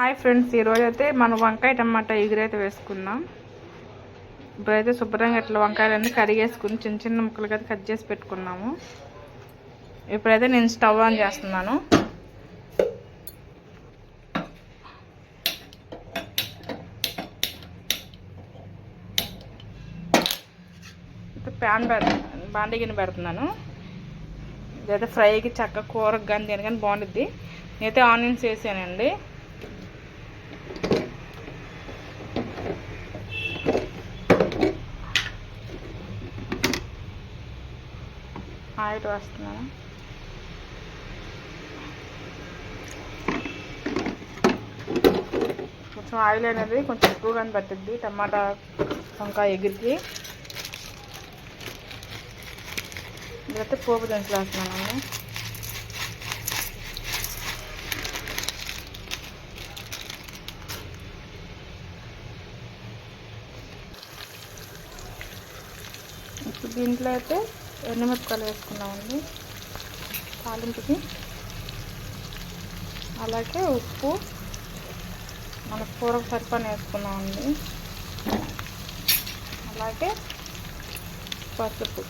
Hi friends ఈరోజు అయితే మనం వంకాయ టమాటా ఎగురైతే వేసుకుందాం. ఇప్పుడైతే శుభ్రంగా ఇట్లా వంకాయలన్నీ కడిగేసుకుని చిన్న చిన్న ముక్కలుగా అయితే కట్ చేసి పెట్టుకున్నాము. ఇప్పుడైతే నేను స్టవ్ ఆన్ చేస్తున్నాను. ప్యాన్ పెడ బాండిగిన పెడుతున్నాను. ఇదైతే ఫ్రైకి చక్క కూరకు కానీ దేని కానీ బాగుంటుంది నేనైతే ఆనియన్స్ వేసానండి. ఆయిల్ వేస్తున్నాను కొంచెం ఆయిల్ అనేది కొంచెం ఎక్కువగానే పట్టిద్ది. టమాటా వంకాయ ఎగిరికి. ఇదైతే పోపు దినుసులు వేస్తున్నానండి. ఇప్పుడు దీంట్లో అయితే ఎండుమిరపకాయలు వేసుకున్నామండి. తాలింపుకి. అలాగే ఉప్పు. మన కూరకు సరిపని వేసుకున్నామండి. అలాగే పసుపు.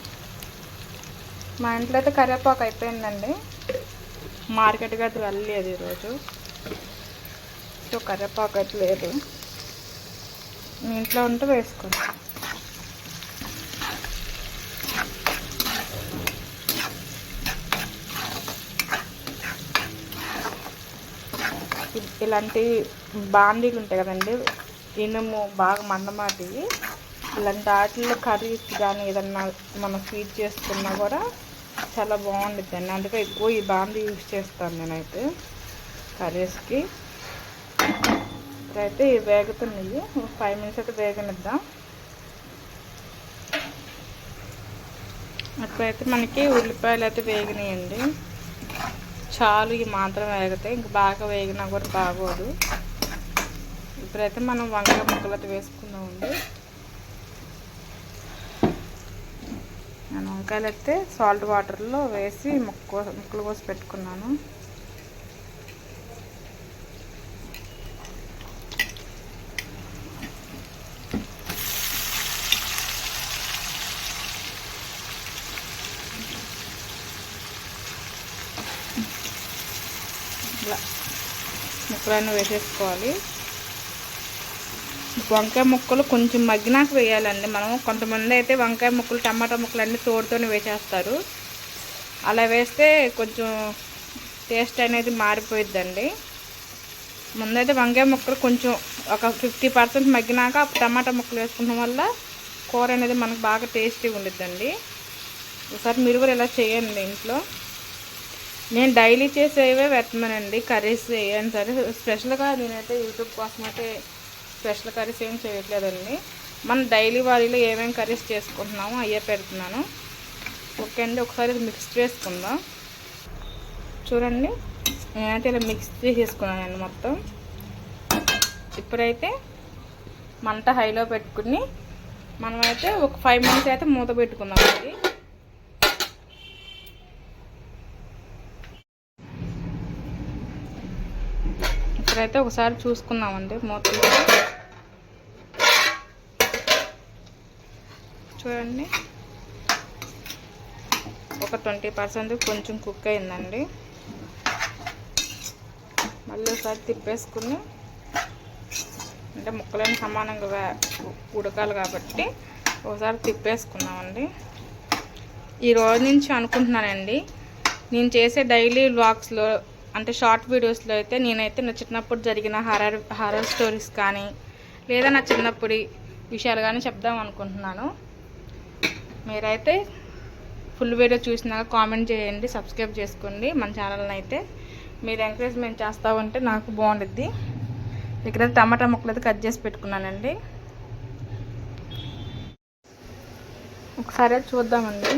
మా ఇంట్లో అయితే కరివేపాకు అయిపోయిందండి. మార్కెట్కి అయితే వెళ్ళలేదు ఈరోజు. సో కరివేపాకు అయితే లేదు. మీ ఇంట్లో ఉంటే వేసుకోండి. ఇలాంటి బాండీలు ఉంటాయి కదండి ఇనుము బాగా మందమాటివి ఇలాంటి వాటిల్లో కర్రీస్ కానీ ఏదన్నా మనం స్వీట్ చేసుకున్నా కూడా చాలా బాగుంటుంది అండి అందుకే ఎక్కువ ఈ బాండీ యూజ్ చేస్తాను నేనైతే కర్రీస్కి. ఇప్పుడైతే ఇవి వేగుతున్నాయి. ఫైవ్ మినిట్స్ అయితే వేగనిద్దాం. అప్పుడైతే మనకి ఉల్లిపాయలు అయితే వేగినాయండి. చాలు ఇవి మాత్రం వేగితే ఇంక బాగా వేగినా కూడా బాగోదు. ఇప్పుడైతే మనం వంకాయ ముక్కలు అయితే వేసుకుందామండి నేను వంకాయలు అయితే సాల్ట్ వాటర్లో వేసి ముక్క ముక్కలు కోసి పెట్టుకున్నాను. ముక్కలన్నీ వేసేసుకోవాలి. వంకాయ ముక్కలు కొంచెం మగ్గినాక వేయాలండి. మనం కొంతమంది అయితే వంకాయ ముక్కలు టమాటా ముక్కలు అన్నీ తోడుతోనే వేసేస్తారు. అలా వేస్తే కొంచెం టేస్ట్ అనేది మారిపోయిద్దండి. ముందైతే వంకాయ ముక్కలు కొంచెం ఒక ఫిఫ్టీ పర్సెంట్ మగ్గినాక టమాటా ముక్కలు వేసుకున్న వల్ల కూర అనేది మనకు బాగా టేస్టీగా ఉండిద్దండి. ఒకసారి మీరు కూడా ఇలా చేయండి ఇంట్లో. నేను డైలీ చేసేవే పెట్టమనండి. కర్రీస్ వేయని సరే. స్పెషల్గా నేనైతే యూట్యూబ్ కోసం అయితే స్పెషల్ కర్రీస్ ఏం చేయట్లేదండి. మనం డైలీ వారీలో ఏమేమి కర్రీస్ చేసుకుంటున్నామో అయ్యే పెడుతున్నాను. ఓకే అండి ఒకసారి మిక్స్ చేసుకుందాం. చూడండి నేనైతే ఇలా మిక్స్ చేసేసుకున్నానండి మొత్తం. ఇప్పుడైతే మంట హైలో పెట్టుకుని మనమైతే ఒక ఫైవ్ మినిట్స్ అయితే మూత పెట్టుకుందాం అండి అయితే ఒకసారి చూసుకుందామండి. మూత చూడండి. ఒక ట్వంటీ పర్సెంట్ కొంచెం కుక్ అయిందండి. మళ్ళీ ఒకసారి తిప్పేసుకుని అంటే ముక్కలని సమానంగా ఉడకాలి కాబట్టి ఒకసారి తిప్పేసుకున్నామండి ఈ రోజు నుంచి అనుకుంటున్నానండి నేను చేసే డైలీ వ్లాగ్స్లో అంటే షార్ట్ వీడియోస్లో అయితే నేనైతే నా చిన్నప్పుడు జరిగిన హారర్ హర్రర్ స్టోరీస్ కానీ లేదా నా చిన్నప్పటి విషయాలు కానీ చెప్దాం అనుకుంటున్నాను. మీరైతే ఫుల్ వీడియో చూసినాక కామెంట్ చేయండి సబ్స్క్రైబ్ చేసుకోండి. మన ఛానల్ని అయితే మీరు ఎంకరేజ్మెంట్ చేస్తూ ఉంటే నాకు బాగుండుద్ది. ఇక్కడ టమాటా ముక్కలు అయితే కట్ చేసి పెట్టుకున్నానండి. ఒకసారి చూద్దామండి.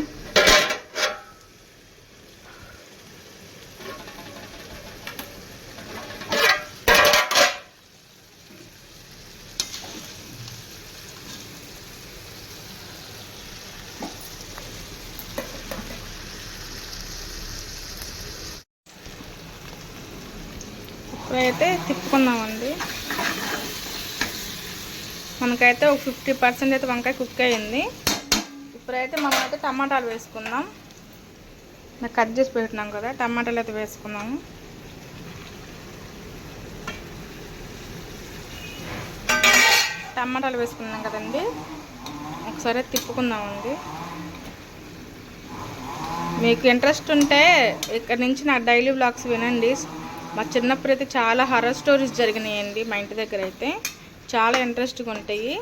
ఇప్పుడైతే తిప్పుకుందామండి. మనకైతే ఒక ఫిఫ్టీ పర్సెంట్ అయితే వంకాయ కుక్ అయ్యింది. ఇప్పుడైతే మనం అయితే టమాటాలు వేసుకుందాం. నాకు కట్ చేసి పెట్టినాం కదా టమాటాలు అయితే వేసుకున్నాము. టమాటాలు వేసుకున్నాం కదండి. ఒకసారి తిప్పుకుందామండి. మీకు ఇంట్రెస్ట్ ఉంటే ఇక్కడ నుంచి నా డైలీ బ్లాగ్స్ వినండి. మా చిన్నప్పుడు అయితే చాలా హర్రర్ స్టోరీస్ జరిగినాయండి మా ఇంటి దగ్గర అయితే. చాలా ఇంట్రెస్ట్గా ఉంటాయి.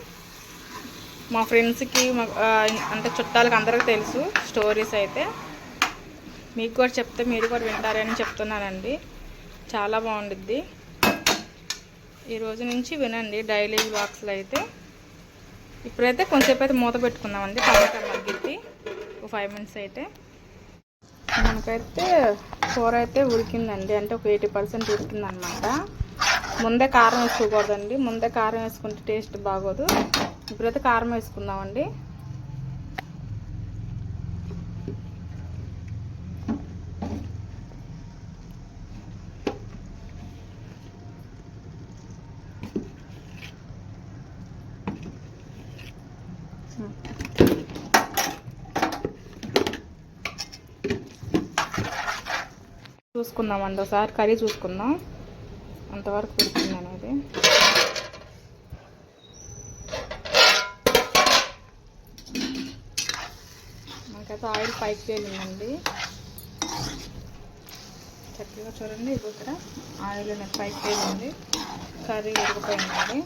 మా ఫ్రెండ్స్కి మా అంటే చుట్టాలకు అందరికీ తెలుసు స్టోరీస్ అయితే. మీకు కూడా చెప్తే మీరు కూడా వింటారని చెప్తున్నానండి. చాలా బాగుండిద్ది. ఈరోజు నుంచి వినండి డైలీ బాక్స్లో అయితే. ఇప్పుడైతే కొంచెంసేపు అయితే మూత పెట్టుకుందామండి. టమాటా మగ్గిద్ది. ఒక ఫైవ్ మినిట్స్ అయితే. మనకైతే కూర అయితే ఉడికిందండి. అంటే ఒక ఎయిటీ పర్సెంట్ ఉడికిందనమాట. ముందే కారం వేసుకోకూడదండి. ముందే కారం వేసుకుంటే టేస్ట్ బాగోదు. ఇప్పుడైతే కారం వేసుకుందామండి. చూసుకుందామండి ఒకసారి కర్రీ చూసుకుందాం. అంతవరకు ఉడికింది అనేది. మనకైతే ఆయిల్ పైకి తేలిందండి. చక్కగా చూడండి ఇప్పుడు ఇక్కడ ఆయిల్ అనేది పైకి తేలింది. కర్రీ ఉడికిపోయిందండి.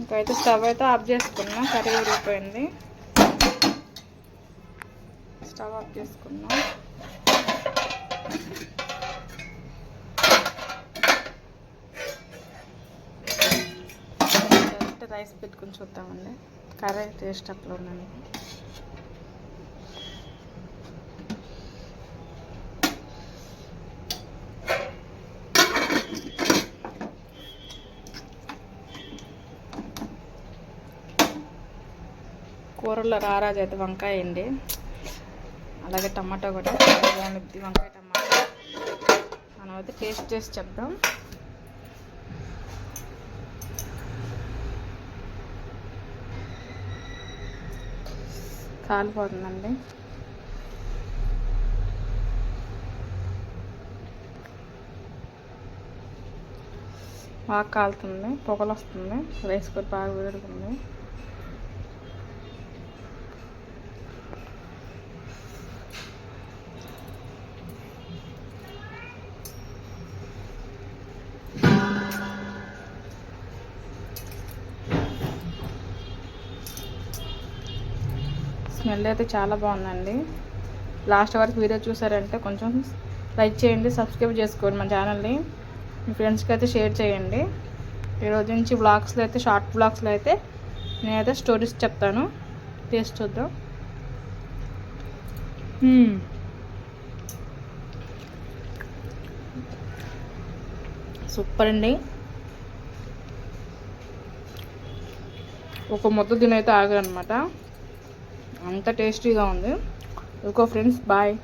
ఇంకైతే స్టవ్ అయితే ఆఫ్ చేసుకున్నాం కర్రీ ఉడికిపోయింది. స్టవ్ ఆఫ్ చేసుకున్నాం డైరెక్ట్ రైస్ పెట్టుకుని చూద్దామండి. కర్రీ టేస్ట్ అట్లా ఉందండి. కూరలో రారాజు అయితే వంకాయ అండి అలాగే టమాటా కూడా చాలా వంకాయ టమాటా. మనం అయితే టేస్ట్ చేసి చెప్దాం. కాలిపోతుందండి. బాగా కాలుతుంది పొగలు వస్తుంది రైస్ కూడా బాగా వేడుతుంది. స్మెల్ అయితే చాలా బాగుందండి. లాస్ట్ వరకు వీడియో చూసారంటే కొంచెం లైక్ చేయండి సబ్స్క్రైబ్ చేసుకోండి మా ఛానల్ని. మీ ఫ్రెండ్స్కి అయితే షేర్ చేయండి. ఈరోజు నుంచి బ్లాగ్స్లో అయితే షార్ట్ బ్లాగ్స్లో అయితే నేనైతే స్టోరీస్ చెప్తాను. టేస్ట్ చూద్దాం. సూపర్ అండి. ఒక మొత్తం తినైతే ఆగనమాట అంత టేస్టీగా ఉంది. ఇంకో ఫ్రెండ్స్ బాయ్.